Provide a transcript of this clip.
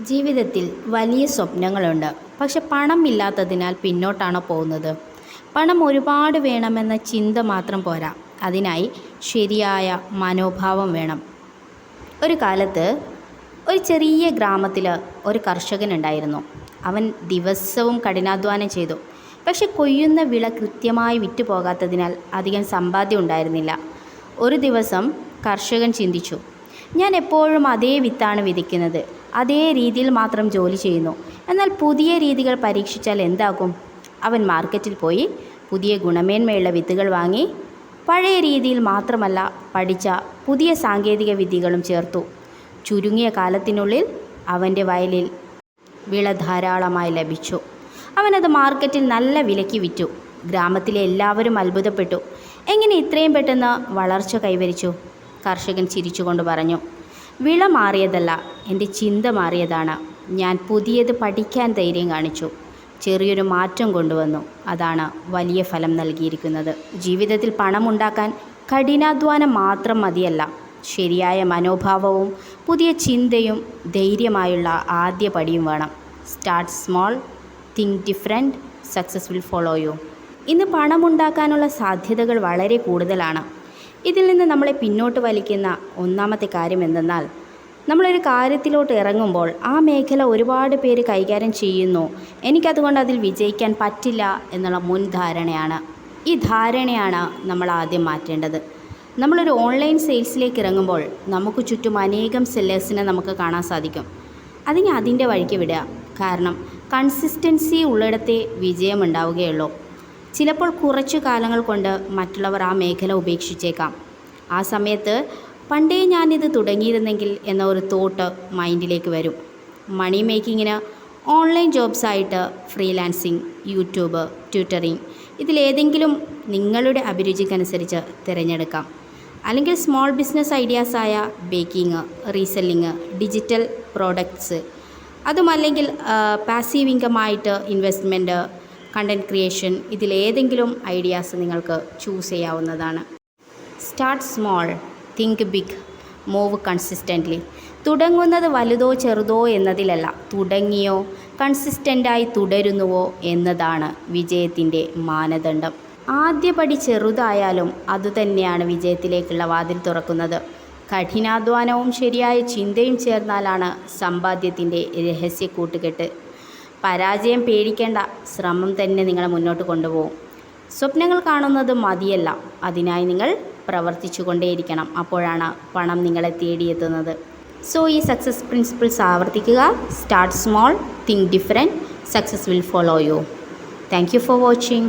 ജീവിതത്തിൽ വലിയ സ്വപ്നങ്ങളുണ്ട്. പക്ഷെ പണമില്ലാത്തതിനാൽ പിന്നോട്ടാണ് പോകുന്നത്? പണം ഒരുപാട് വേണമെന്ന ചിന്ത മാത്രം പോരാ. അതിനായി ശരിയായ മനോഭാവം വേണം. ഒരു കാലത്ത് ഒരു ചെറിയ ഗ്രാമത്തിൽ ഒരു കർഷകനുണ്ടായിരുന്നു അവൻ ദിവസവും കഠിനാധ്വാനം ചെയ്തു. പക്ഷെ കൊയ്യുന്ന വിള കൃത്യമായി വിറ്റു പോകാത്തതിനാൽ അധികം സമ്പാദ്യം ഉണ്ടായിരുന്നില്ല. ഒരു ദിവസം കർഷകൻ ചിന്തിച്ചു ഞാൻ എപ്പോഴും അതേ വിത്താണ് വിതയ്ക്കുന്നത്. അതേ രീതിയിൽ മാത്രം ജോലി ചെയ്യുന്നു. എന്നാൽ പുതിയ രീതികൾ പരീക്ഷിച്ചാൽ എന്താകും? അവൻ മാർക്കറ്റിൽ പോയി പുതിയ ഗുണമേന്മയുള്ള വിത്തുകൾ വാങ്ങി പഴയ രീതിയിൽ മാത്രമല്ല പഠിച്ച പുതിയ സാങ്കേതിക വിദ്യകളും ചേർത്തു. ചുരുങ്ങിയ കാലത്തിനുള്ളിൽ അവന്റെ വയലിൽ വിള ധാരാളമായി ലഭിച്ചു. അവനത് മാർക്കറ്റിൽ നല്ല വിലയ്ക്ക് വിറ്റു. ഗ്രാമത്തിലെ എല്ലാവരും അത്ഭുതപ്പെട്ടു. എങ്ങനെ ഇത്രയും പെട്ടെന്ന് വളർച്ച കൈവരിച്ചു? കർഷകൻ ചിരിച്ചുകൊണ്ട് പറഞ്ഞു. വിള മാറിയതല്ല എന്റെ ചിന്ത മാറിയതാണ്. ഞാൻ പുതിയത് പഠിക്കാൻ ധൈര്യം കാണിച്ചു. ചെറിയൊരു മാറ്റം കൊണ്ടുവന്നു. അതാണ് വലിയ ഫലം നൽകിയിരിക്കുന്നത്. ജീവിതത്തിൽ പണമുണ്ടാക്കാൻ കഠിനാധ്വാനം മാത്രം മതിയല്ല. ശരിയായ മനോഭാവവും പുതിയ ചിന്തയും ധൈര്യമായുള്ള ആദ്യ പടിയും വേണം. Start small think different success will follow you ഇന്ന് പണമുണ്ടാക്കാനുള്ള സാധ്യതകൾ വളരെ കൂടുതലാണ്. ഇതിൽ നിന്ന് നമ്മളെ പിന്നോട്ട് വലിക്കുന്ന ഒന്നാമത്തെ കാര്യം എന്തെന്നാൽ നമ്മളൊരു കാര്യത്തിലോട്ട് ഇറങ്ങുമ്പോൾ ആ മേഖല ഒരുപാട് പേര് കൈകാര്യം ചെയ്യുന്നു. എനിക്കതുകൊണ്ട് അതിൽ വിജയിക്കാൻ പറ്റില്ല എന്നുള്ള മുൻധാരണയാണ് ഈ ധാരണയാണ് നമ്മൾ ആദ്യം മാറ്റേണ്ടത്. നമ്മളൊരു ഓൺലൈൻ സെയിൽസിലേക്ക് ഇറങ്ങുമ്പോൾ നമുക്ക് ചുറ്റും അനേകം സെല്ലേഴ്സിനെ നമുക്ക് കാണാൻ സാധിക്കും. അതിനെ അതിന്റെ വഴിക്ക് വിടുക. കാരണം കൺസിസ്റ്റൻസി ഉള്ളിടത്തെ വിജയമുണ്ടാവുകയുള്ളൂ ചിലപ്പോൾ കുറച്ചു കാലങ്ങൾ കൊണ്ട് മറ്റുള്ളവർ ആ മേഖല ഉപേക്ഷിച്ചേക്കാം. ആ സമയത്ത് പണ്ടേ ഞാനിത് തുടങ്ങിയിരുന്നെങ്കിൽ എന്ന ഒരു തോട്ട് മൈൻഡിലേക്ക് വരും. മണി മേക്കിങ്ങിന് ഓൺലൈൻ ജോബ്സായിട്ട് ഫ്രീലാൻസിങ് യൂട്യൂബ് ട്യൂട്ടറിങ് ഇതിലേതെങ്കിലും നിങ്ങളുടെ അഭിരുചിക്കനുസരിച്ച് തിരഞ്ഞെടുക്കാം. അല്ലെങ്കിൽ സ്മോൾ ബിസിനസ് ഐഡിയാസായ ബേക്കിംഗ് റീസെല്ലിങ് ഡിജിറ്റൽ പ്രോഡക്ട്സ് അതുമല്ലെങ്കിൽ പാസീവ് ഇൻകമായിട്ട് ഇൻവെസ്റ്റ്മെന്റ് കണ്ടന്റ് ക്രിയേഷൻ ഇതിലേതെങ്കിലും ഐഡിയാസ് നിങ്ങൾക്ക് ചൂസ് ചെയ്യാവുന്നതാണ്. Start small think big move consistently തുടങ്ങുന്നത് വലുതോ ചെറുതോ എന്നതിലല്ല തുടങ്ങിയോ കൺസിസ്റ്റന്റായി തുടരുന്നുവോ എന്നതാണ് വിജയത്തിന്റെ മാനദണ്ഡം. ആദ്യപടി ചെറുതായാലും അതുതന്നെയാണ് വിജയത്തിലേക്കുള്ള വാതിൽ തുറക്കുന്നത്. കഠിനാധ്വാനവും ശരിയായ ചിന്തയും ചേർന്നാലാണ് സമ്പാദ്യത്തിന്റെ രഹസ്യ കൂട്ടുകെട്ട്. പരാജയം പേടിക്കേണ്ട ശ്രമം തന്നെ നിങ്ങളെ മുന്നോട്ട് കൊണ്ടുപോകും. സ്വപ്നങ്ങൾ കാണുന്നത് മതിയല്ല. അതിനായി നിങ്ങൾ പ്രവർത്തിച്ചു കൊണ്ടേയിരിക്കണം അപ്പോഴാണ് പണം നിങ്ങളെ തേടിയെത്തുന്നത്. സോ ഈ സക്സസ് പ്രിൻസിപ്പിൾസ് ആവർത്തിക്കുക. Start small think different success will follow you thank you for watching